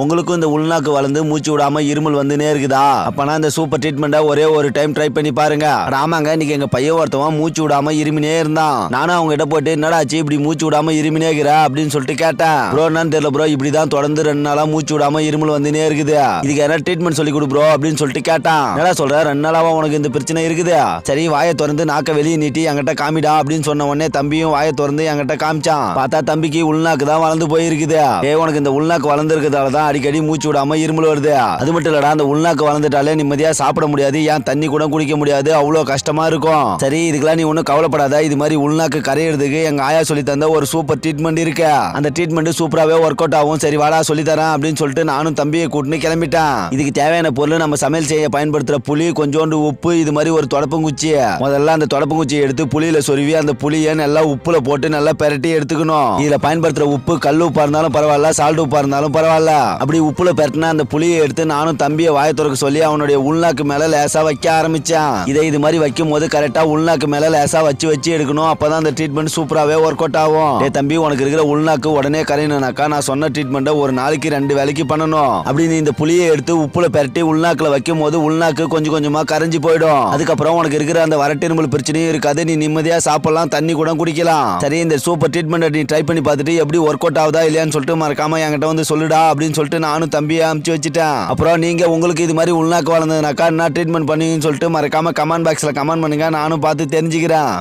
உங்களுக்கும் இந்த உள்நாக்கு வளர்ந்து மூச்சு விடாம இருமல் வந்துனே இருக்குதா? அப்பனா இந்த சூப்பர் ட்ரீட்மெண்ட்டை ஒரே ஒரு டைம் ட்ரை பண்ணி பாருங்க. ராமாங்க இன்னைக்கு எங்க பையன் ஒருத்தவன் மூச்சு விடாம இருமினே இருந்தான். நானும் அவங்க கிட்ட போட்டு என்னடாச்சு இப்படி மூச்சு விடாம இருமினே இருக்கிற? அப்படின்னு சொல்லிட்டு கேட்டேன். ப்ரோ என்னன்னு தெரியல ப்ரோ இப்படிதான் தொடர்ந்து ரெண்டு நாளா மூச்சு விடாம இருமல் வந்துனே இருக்குது. இதுக்கு என்ன ட்ரீட்மெண்ட் சொல்லி கொடு ப்ரோ? அப்படின்னு சொல்லிட்டு கேட்டான். என்னடா சொல்ற? ரெண்டு நாளாவா உனக்கு இந்த பிரச்சனை இருக்குது. சரி வாயை திறந்து நாக்க வெளியே நீட்டி என்கிட்ட காமிடா அப்படின்னு சொன்ன உடனே தம்பியும் வாயை திறந்து என்கிட்ட காமிச்சான். பார்த்தா தம்பிக்கு உள்நாக்கு தான் வளர்ந்து போயிருக்குது. ஏ உனக்கு இந்த உள்நாக்கு வளர்ந்துருக்கிறதால தான் அடிக்கடி மூச்சு விடாம இருமல் வருது. அது மட்டும் இல்லடா அந்த உள்நாக்கு வளர்ந்துட்டாலே நிம்மதியா சாப்பிட முடியாது. ஏன் தண்ணி கூட குடிக்க முடியாது? அவ்வளோ கஷ்டமா இருக்கும். சரி இதுக்கெல்லாம் நீ ஒன்றும் கவலைப்படாத. இது மாதிரி உள்நாக்கு கரையிறதுக்கு எங்க ஆயா சொல்லி தந்த ஒரு சூப்பர் ட்ரீட்மெண்ட் இருக்கு. அந்த ட்ரீட்மெண்ட் சூப்பராகவே ஒர்க் அவுட் ஆகும். சரி வாடா சொல்லி தரேன் அப்படின்னு சொல்லிட்டு நானும் தம்பியை கூட்டின்னு கிளம்பிட்டேன். இதுக்கு தேவையான பொருள் நம்ம சமையல் செய்ய பயன்படுத்துற புளி கொஞ்சோண்டு உப்பு இது மாதிரி ஒரு தொடப்பங்குச்சி. முதல்ல அந்த தொடப்பங்குச்சியை எடுத்து புளியில சொருவி அந்த புளியை நல்லா உப்புல போட்டு நல்லா பெரட்டி எடுத்துக்கணும். இதுல பயன்படுத்துற உப்பு கல் உப்பா இருந்தாலும் பரவாயில்ல சால்ட் உப்பா இருந்தாலும் பரவாயில்ல. அப்படி உப்புல பெரட்டின அந்த புளியை எடுத்து நானும் தம்பியை வாய துறக்க சொல்லி அவனுடைய உள்நாக்கு மேல லேசா வைக்க ஆரம்பிச்சான். இதை இது மாதிரி வைக்கும் போது கரெக்டா உள்நாக்கு மேல லேசா வச்சு வச்சு எடுக்கணும். அப்பதான் அந்த ட்ரீட்மெண்ட் சூப்பராகவே ஒர்க் அவுட் ஆகும். டேய் தம்பி உனக்கு இருக்கிற உள்நாக்கு உடனே கரையணும்னாக்கா நான் சொன்ன ட்ரீட்மெண்ட்டை ஒரு நாளைக்கு ரெண்டு வேலைக்கு பண்ணணும். அப்படி நீ இந்த புளியை எடுத்து உப்புல பெரட்டி உள்நாக்குல வைக்கும் போது உள்நாக்கு கொஞ்சம் கொஞ்சமா கரைஞ்சு போயிடும். அதுக்கப்புறம் உனக்கு இருக்கிற அந்த வறட்டிருமல் பிரச்சனையும் இருக்காது. நீ நிம்மதியா சாப்பிடலாம் தண்ணி கூட குடிக்கலாம். சரி இந்த சூப்பர் ட்ரீட்மெண்ட் நீ ட்ரை பண்ணி பார்த்துட்டு எப்படி ஒர்க் அவுட் ஆகுதா இல்லையான்னு சொல்லிட்டு மறக்காம என்கிட்ட வந்து சொல்லுடா அப்படின்னு சொல்லிட்டு நானும் தம்பியை அமுச்சு வச்சுட்டேன். அப்புறம் நீங்க உங்களுக்கு இது மாதிரி உள்நாக்கு வளர்ந்ததுனாக்கா என்ன ட்ரீட்மெண்ட் பண்ணுவீங்கன்னு சொல்லிட்டு மறக்காம கமெண்ட் பாக்ஸ்ல கமெண்ட் பண்ணுங்க. நானும் பார்த்து தெரிஞ்சுக்கிறேன்.